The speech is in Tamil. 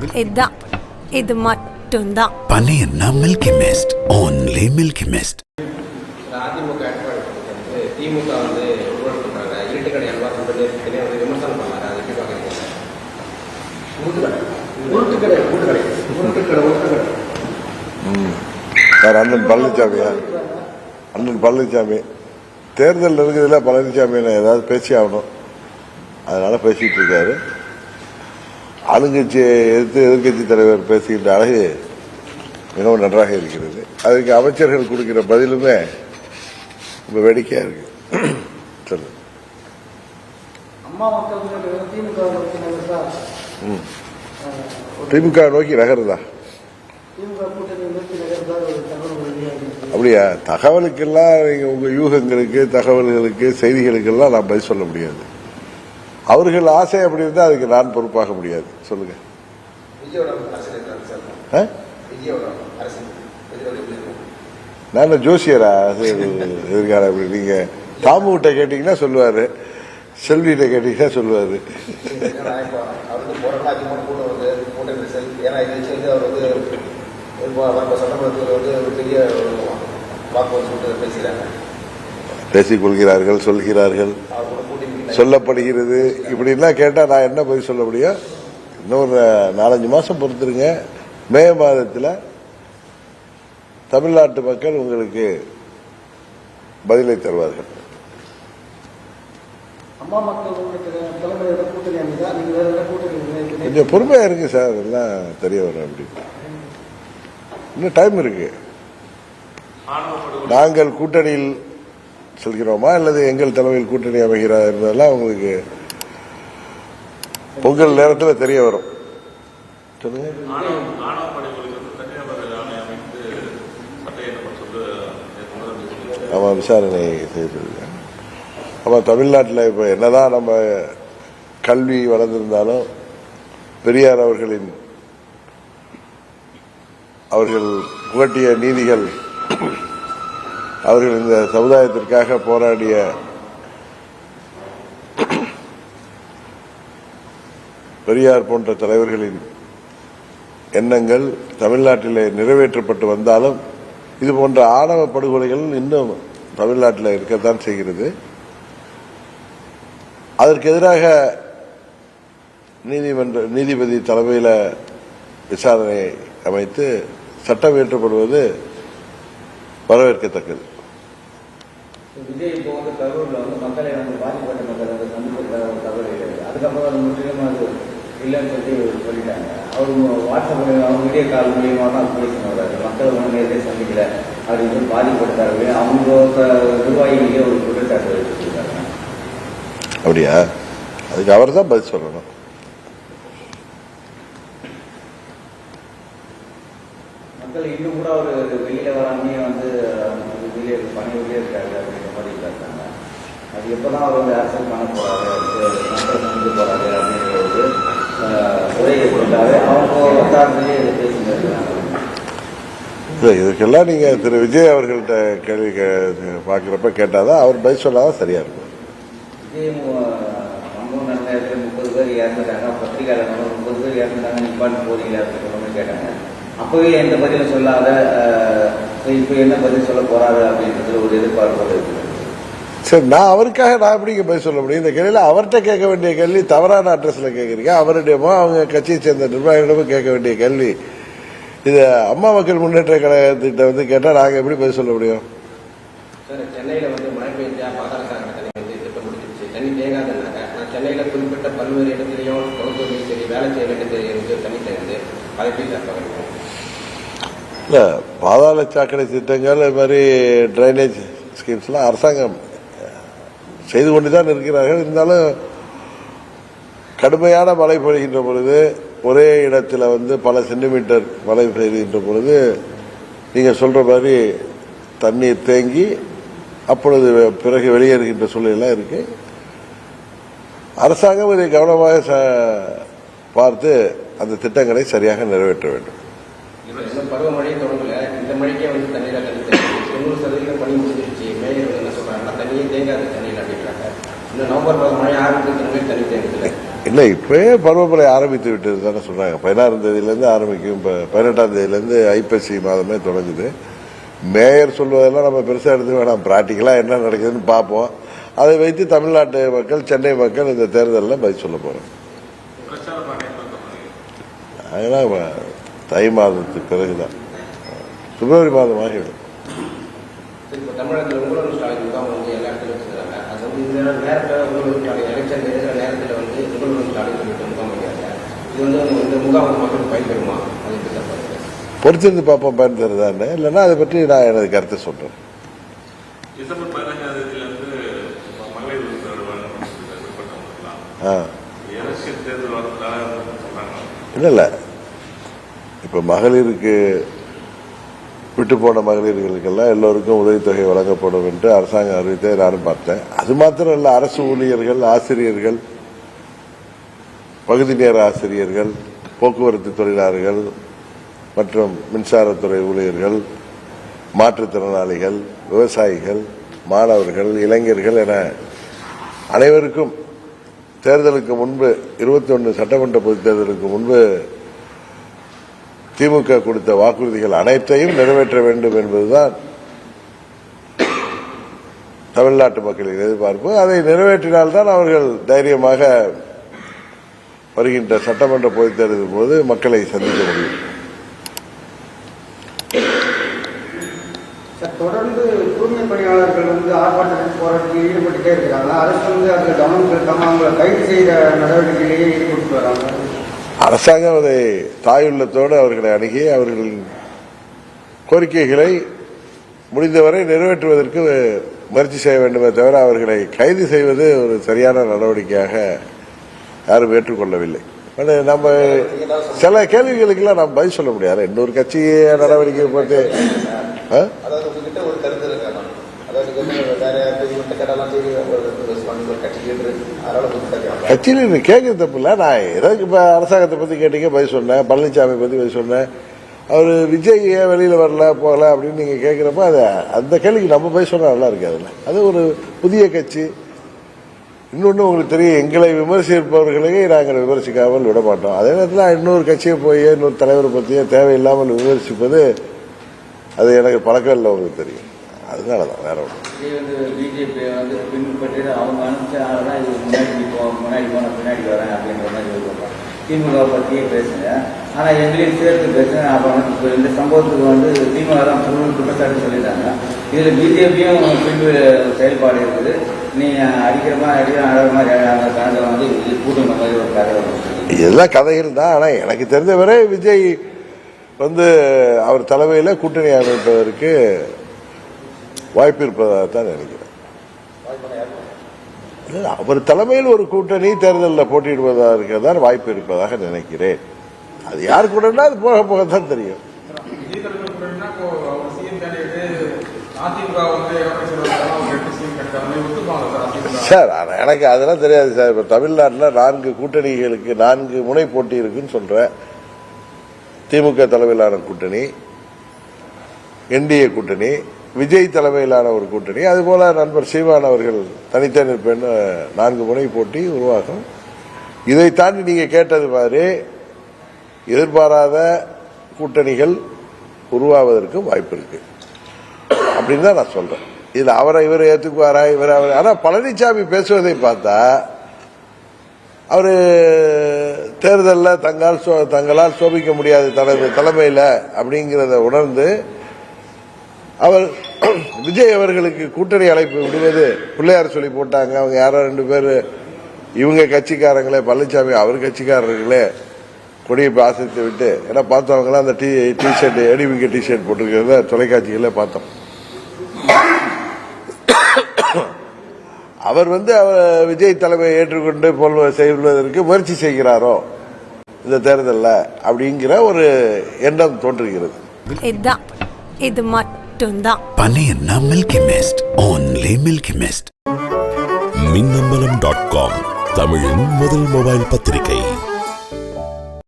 இதான் இது மட்டும்தான். பனியன்னா Milky Mist only Milky Mist AIADMK ஏற்பாடு திமுக வந்து ஊழல் அல்வா விமர்சனம் பண்ணாங்க. அதை எப்படி அண்ணன் பழனிசாமியா அண்ணன் பழனிசாமி தேர்தல் இருக்குதுல பழனிசாமி ஏதாவது பேசி ஆகணும். அதனால பேசிட்டு இருக்காரு. ஆளுங்கட்சியை எதிர்த்து எதிர்கட்சி தலைவர் பேசுகின்ற அழகு மிகவும் நன்றாக இருக்கிறது. அதுக்கு அமைச்சர்கள் கொடுக்கிற பதிலுமே ரொம்ப வேடிக்கையா இருக்கு. சொல்லு திமுக நோக்கி நகருதா? அப்படியா? தகவலுக்கெல்லாம் உங்க யூகங்களுக்கு தகவல்களுக்கு செய்திகளுக்கெல்லாம் நான் பதில் சொல்ல முடியாது. அவர்கள் ஆசை அப்படி இருந்தால் அதுக்கு நான் பொறுப்பாக முடியாது. சொல்லுங்க. நான் ஜோசியரா? அது எதிர்காலம் அப்படி நீங்க தாமு கிட்ட கேட்டீங்கன்னா சொல்லுவாரு. செல்விகிட்ட கேட்டீங்கன்னா சொல்லுவாரு. பேசிக் கொள்கிறார்கள் சொல்கிறார்கள். சொல்லப்படுகிறது. இப்படிலாம் கேட்டா நான் என்ன பதில் சொல்ல முடியும்? இன்னொரு நாலஞ்சு மாசம் பொறுத்துருங்க. மே மாதத்தில் தமிழ்நாட்டு மக்கள் உங்களுக்கு பதிலை தருவார்கள். கொஞ்சம் பொறுமையா இருக்கு சார். அதெல்லாம் தெரிய வரும் அப்படி இன்னும் டைம் இருக்கு. நாங்கள் கூட்டணியில் செல்கிறோமா? அல்லது எங்கள் தலைமையில் கூட்டணி அமைகிறா என்பதெல்லாம் உங்களுக்கு பொங்கல் நேரத்தில் தெரிய வரும். சொல்லுங்க. ஆணவ படைகளுக்கு வந்து தனிநபர் ஆணை அமைத்து சட்ட இயக்கம் சொல்லு முதலமைச்சர் சொல்லியிருக்காரு. ஆமா விசாரணை செய்திருக்கேன் ஆமா தமிழ்நாட்டில் இப்போ என்னதான் நம்ம கல்வி வளர்ந்திருந்தாலும் பெரியார் அவர்களின் அவர்கள் புகட்டிய நீதிகள் அவர்கள் இந்த சமுதாயத்திற்காக போராடிய பெரியார் போன்ற தலைவர்களின் எண்ணங்கள் தமிழ்நாட்டிலே நிறைவேற்றப்பட்டு வந்தாலும் இது போன்ற ஆணவ படுகொலைகள் இன்னும் தமிழ்நாட்டில் இருக்கத்தான் செய்கிறது. அதற்கு எதிராக நீதிமன்ற நீதிபதி தலைமையில் விசாரணை அமைத்து சட்டம் இயற்றப்படுவது வரவேற்கத்தக்கது. விஜய் இப்போ வந்து கரூரில் வந்து மக்களை வந்து பாதிக்கப்பட்ட மக்களை வந்து சந்திக்கிறதா ஒரு தகவல் இல்லை அதுக்கப்புறம் அது முற்றிலும் அது இல்லைன்னு சொல்லி சொல்லிட்டாங்க. அவர் வாட்ஸ்அப் அவங்க வீடியோ கால் மூலியமாக தான் பேசினார் மக்கள் வந்து நேரத்தை சந்திக்கல. அப்படின்னு பாதிக்கப்பட்டாரு அவங்க நிர்வாகிகளே ஒரு குற்றச்சாட்டு வச்சுருக்காங்க. அப்படியா? அதுக்கு அவர் தான் பதில் சொல்லணும். மக்கள் இன்னும் கூட வந்து பணியிலே இருக்காரு அப்படின்ற மாதிரி இருக்காங்க அது எப்பதான் அவர் வந்து அரசியல் பண்ண அது மக்கள் அப்படின்ற ஒரு அஹ், உரையை கொடுத்தாரு. அவங்க வட்டாரத்திலேயே இதை பேசிட்டு இல்லை இதுக்கெல்லாம் நீங்க திரு விஜய் அவர்கள்ட்ட கேள்வி கே- பார்க்கிறப்ப கேட்டாதான் அவர் பதில் சொன்னாதான் சரியா இருக்கும். சம்பவம் நடந்த இடத்துல முப்பது பேர் இறந்துட்டாங்க பத்திரிகையாளர் முப்பது பேர் இறந்துட்டாங்க நிப்பாட்டு போறீங்க அப்படின்ற மாதிரி கேட்டாங்க. அப்பவே எந்த பதிலும் சொல்லாத இப்போ என்ன பதில் சொல்ல போறாரு அப்படின்றது ஒரு எதிர்பார்ப்பு இருக்கு சரி நான் அவருக்காக நான் எப்படிங்க பதில் சொல்ல முடியும்? இந்த கேள்வியில அவர்கிட்ட கேட்க வேண்டிய கேள்வி தவறான அட்ரஸ்ல கேட்குறீங்க. அவரிடமோ அவங்க கட்சியை சேர்ந்த நிர்வாகிகளிடமோ கேட்க வேண்டிய கேள்வி. இது அம்மா மக்கள் முன்னேற்ற கழகத்திட்ட வந்து கேட்டா நாங்க எப்படி பதில் சொல்ல முடியும்? சார் சென்னையில் வந்து மழை பெஞ்சா பாதாள சாக்கடை தண்ணி வந்து திட்டம் முடிஞ்சிருச்சு தண்ணி தேங்காதுன்னாங்க நான் சென்னையில் குறிப்பிட்ட பல்வேறு இடத்துலையும் சரி வேலை செய்யற இடத்துலையும் தண்ணி தேங்குது அதை எப்படி சார் இல்லை பாதாள சாக்கடை திட்டங்கள் இது மாதிரி ட்ரைனேஜ் ஸ்கீம்ஸ்லாம் அரசாங்கம் செய்து கொண்டு தான் இருக்கிறார்கள். இருந்தாலும் கடுமையான மழை பொழிகின்ற பொழுது ஒரே இடத்துல வந்து பல சென்டிமீட்டர் மழை பெய்கின்ற பொழுது நீங்கள் சொல்கிற மாதிரி தண்ணீர் தேங்கி அப்பொழுது பிறகு வெளியேறுகின்ற சூழ்நிலை இருக்கு. அரசாங்கம் இதை கவனமாக ச- பார்த்து அந்த திட்டங்களை சரியாக நிறைவேற்ற வேண்டும். பருவமழையும் தொடங்கல. இந்த மழைக்கே வந்து தண்ணியில் தண்ணி தேங்குது தொண்ணூறு சதவீதம் பனி முடிஞ்சிருச்சு. மேயர் வந்து என்ன சொல்றாங்கன்னா தண்ணியே தேங்காது தண்ணியில் அப்படின்றாங்க. இன்னும் நவம்பர் மாதம் மழை ஆரம்பிக்கிறதுக்கு தண்ணி தேங்குது இல்லை இப்போயே பருவமழை ஆரம்பித்து விட்டது தானே சொல்றாங்க. பதினாறாம் தேதியிலேருந்து ஆரம்பிக்கும். இப்போ பதினெட்டாம் தேதியிலேருந்து ஐப்பசி மாதமே தொடங்குது. மேயர் சொல்வதெல்லாம் நம்ம பெருசாக எடுத்து வேணாம். ப்ராக்டிக்கலாக என்ன நடக்குதுன்னு பார்ப்போம். அதை வைத்து தமிழ்நாட்டு மக்கள் சென்னை மக்கள் இந்த தேர்தலில் பதில் சொல்ல போகிறோம் அதெல்லாம் தை மாதத்துக்கு பிறகுதான். பிப்ரவரி மாதம் ஆகிவிடும். பொறுத்திருந்து பார்ப்போம் பயன் தருதான்னு. இல்லைன்னா அதை பற்றி நான் எனது கருத்தை சொல்றாங்க இல்லை இல்லை. இப்போ மகளிருக்கு விட்டு போன மகளிர்களுக்கெல்லாம் எல்லோருக்கும் உதவித்தொகை வழங்கப்படும் என்று அரசாங்கம் அறிவித்ததை நானும் பார்த்தேன். அது மாத்திரம் இல்லை அரசு ஊழியர்கள் ஆசிரியர்கள் பகுதி நேர ஆசிரியர்கள் போக்குவரத்து தொழிலாளர்கள் மற்றும் மின்சாரத்துறை ஊழியர்கள் மாற்றுத்திறனாளிகள் விவசாயிகள் மாணவர்கள் இளைஞர்கள் என அனைவருக்கும் தேர்தலுக்கு முன்பு இருபத்தி ஒன்று சட்டமன்ற பொதுத் தேர்தலுக்கு முன்பு திமுக கொடுத்த வாக்குறுதிகள் அனைத்தையும் நிறைவேற்ற வேண்டும் என்பதுதான் தமிழ்நாட்டு மக்களின் எதிர்பார்ப்பு. அதை நிறைவேற்றினால்தான் அவர்கள் தைரியமாக வருகின்ற சட்டமன்ற பொதுத் தேர்தலின் போது மக்களை சந்திக்க முடியும். தொடர்ந்து தூய்மை பணியாளர்கள் வந்து ஆர்ப்பாட்டத்தில் போராட்டத்தில் ஈடுபட்டுட்டே அரசு வந்து அதில் கவனம் செலுத்தாமல் அவங்களை கைது நடவடிக்கையிலேயே ஈடுபட்டு அரசாங்கம் அதை தாயுள்ளத்தோடு அவர்களை அணுகி அவர்களின் கோரிக்கைகளை முடிந்தவரை நிறைவேற்றுவதற்கு முயற்சி செய்ய வேண்டுமே தவிர அவர்களை கைது செய்வது ஒரு சரியான நடவடிக்கையாக யாரும் ஏற்றுக்கொள்ளவில்லை. நம்ம சில கேள்விகளுக்கெல்லாம் நாம் பதில் சொல்ல முடியாது. இன்னொரு கட்சி நடவடிக்கை போட்டு ஆக்சுவலி கட்சியில் நீ கேட்கறது தப்பு இல்லை நான் ஏதோ இப்போ அரசாங்கத்தை பற்றி கேட்டீங்க பதில் சொன்னேன். பழனிசாமி பற்றி பதில் சொன்னேன். அவர் விஜய் ஏன் வெளியில் வரல போகல அப்படின்னு நீங்கள் கேட்குறப்ப அது அந்த கேள்விக்கு நம்ம பதில் சொன்னால் நல்லா இருக்காதுல்ல அது ஒரு புதிய கட்சி. இன்னொன்று உங்களுக்கு தெரியும் எங்களை விமர்சிப்பவர்களையே நாங்கள் விமர்சிக்காமல் விட மாட்டோம். அதே நேரத்தில் இன்னொரு கட்சியை போய் இன்னொரு தலைவரை பற்றியே தேவையில்லாமல் விமர்சிப்பது அது எனக்கு பழக்கம் இல்லை உங்களுக்கு தெரியும். அதனால தான் வேற சொல்லுவாங்க திமுக பற்றியே பேசுங்க. ஆனால் எங்களையும் சேர்த்து பேசுங்க. அப்போ வந்து இப்போ இந்த சம்பவத்துக்கு வந்து திமுக தான் பொருள் குற்றச்சாட்டு சொல்லிட்டாங்க. இதில் பிஜேபியும் பின்பு செயல்பாடு இருக்குது. நீ அடிக்கிற மாதிரி அடிக்கிற அழகிற மாதிரி அந்த கணக்கை வந்து இது கூட்டுன மாதிரி ஒரு கதை இதெல்லாம் கதைகள் தான். ஆனால் எனக்கு தெரிந்தவரை விஜய் வந்து அவர் தலைமையில் கூட்டணி அமைப்பதற்கு வாய்ப்பு இருப்பதாக தான் நினைக்கிறேன். அவர் தலைமையில் ஒரு கூட்டணி தேர்தலில் போட்டியிடுவதற்கு தான் வாய்ப்பு இருப்பதாக நினைக்கிறேன். அது யார் கூடனா அது போக போக தான் தெரியும். சார் எனக்கு அதெல்லாம் தெரியாது சார். இப்போ தமிழ்நாட்டில் நான்கு கூட்டணிகளுக்கு நான்கு முனை போட்டி இருக்குன்னு சொல்கிறேன் திமுக தலைமையிலான கூட்டணி என்டிஏ கூட்டணி விஜய் தலைமையிலான ஒரு கூட்டணி. அதுபோல நண்பர் சீமான் அவர்கள் தனித்தே நிற்பேன்னு நான்கு முனை போட்டி உருவாகும். இதை தாண்டி நீங்க கேட்டது மாதிரி எதிர்பாராத கூட்டணிகள் உருவாவதற்கும் வாய்ப்பு இருக்கு. அப்படின்னு தான் நான் சொல்றேன். இதுல அவரை இவரை ஏத்துக்குவாரா இவர் அவர் ஆனா பழனிசாமி பேசுவதை பார்த்தா அவரு தேர்தலில் தங்கால் சோ- தங்களால் சோபிக்க முடியாது தனது தலைமையில் அப்படிங்கிறத உணர்ந்து அவர் விஜய் அவர்களுக்கு கூட்டணி அழைப்பு விடுவது பிள்ளையார் சொல்லி போட்டாங்க. அவங்க யாரோ ரெண்டு பேர். இவங்க கட்சிக்காரங்களே பழனிசாமி அவர் கட்சிக்காரர்களே கொடியை ஆசிரித்து விட்டு ஏன்னா பார்த்தவங்களாம் அந்த டி டி ஷர்ட் எடிவிங்க டி ஷர்ட் போட்டிருக்கிறத தொலைக்காட்சிகளே பார்த்தோம். அவர் வந்து அவர் விஜய் தலைமையை ஏற்றுக்கொண்டு போல் செய்வதற்கு முயற்சி செய்கிறாரோ இந்த தேர்தலில் அப்படிங்கிற ஒரு எண்ணம் தோன்றுகிறது. இதான் இது மட்டும்தான். பனையன்னா Milky Mist only Milky Mist Minnambalam dot com தமிழின் முதல் மொபைல் பத்திரிகை.